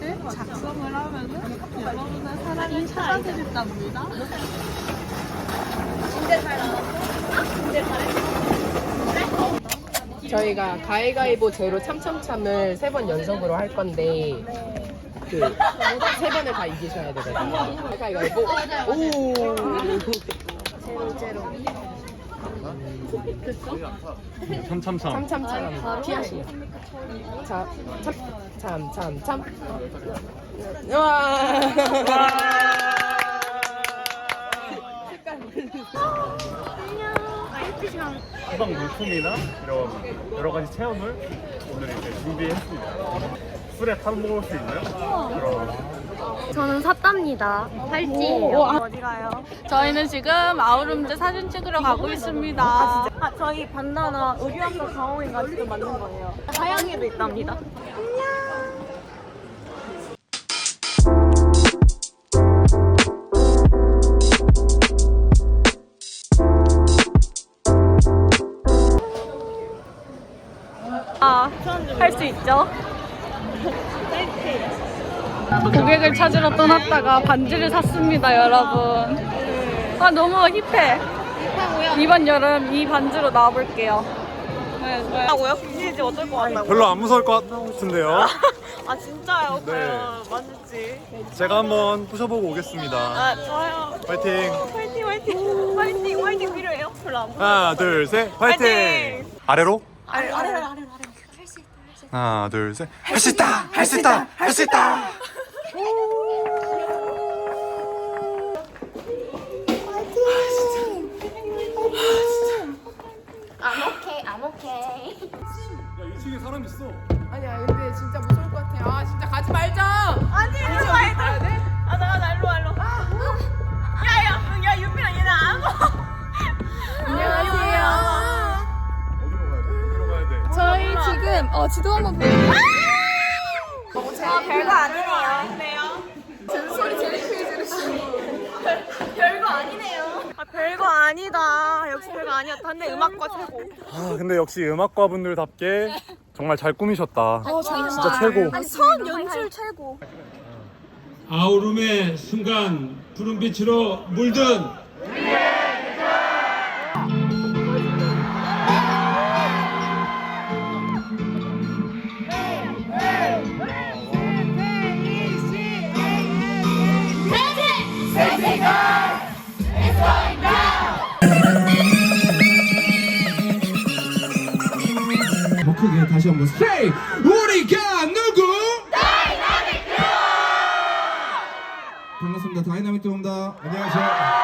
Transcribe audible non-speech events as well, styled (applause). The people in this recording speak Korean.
네? 작성을 하면은 여러분의 사랑을 찾아드린답니다. 저희가 가위가위보 제로 참참참을 세 번 연속으로 할 건데 그세 번을 다 이기셔야 되거든요. 가위가위보. 오. 참참참. 참참참 피하시면. 자, 참, 참, 참, 참. 와. 수박 물품이나 이런 여러 가지 체험을 오늘 이제 준비했습니다. 술에 타먹을 수 있는 그런 저는 샀답니다. 팔찌예요. 어디 가요? 저희는 지금 아우름즈 사진 찍으러 가고 있습니다. 아, 저희 반나나 의류학과 강호인가지도 맞는 거예요. 하양이도 있답니다. 아, 할수 있죠. (laughs) 고객을 찾으러 떠났다가 반지를 샀습니다, 여러분. 아, 너무 힙해. 이번 여름 이 반지로 나와볼게요. 네, 좋아요. 하고요? 이제 어떨 것 같나요? 별로 안 무서울 것 같은데요. 아, (laughs) 진짜요? 네. 과연 맞을지. 제가 한번 부셔보고 오겠습니다. 아, 좋아요. 파이팅! 화이팅, 화이팅. 화이팅, 화이팅 필요해요? 별로 안 무서워요. 하나, 둘, 셋, 파이팅! 아래로? 아래, 아래, 아래, 아래. 하나, 둘, 셋. 할 수 있다! 할 수 있다! 할 수 있다! Okay. 야, 2층에 사람 있어. 아니야, 근데 진짜 무서울 것 같아. 아, 진짜 가지 말자. 아니, 일로 와, 일로 와. 아, 나, 나, 일로 와, 일로 와. 야, 야, 야, 윤빈아, 얘는 안 와. 안녕하세요. 어디로 가야 돼? 어디로 가야 돼? 저희 지금 어, 지도 한번 보여요. 아, 별거 아니네요. 네요. 소리 제일 크게 지르시는 별거 아니네요. 아, 별거 아니다. 역시 별거 아니었다. 근데 음악과 최고. 아, 근데 역시 음악과 분들답게 정말 잘 꾸미셨다. 진짜 최고. 처음 연출 최고. 아우름의 순간 푸른빛으로 물든 다시 한번 세이 우리가 누구? 반갑습니다. 다이나믹 듀오입니다. 안녕하세요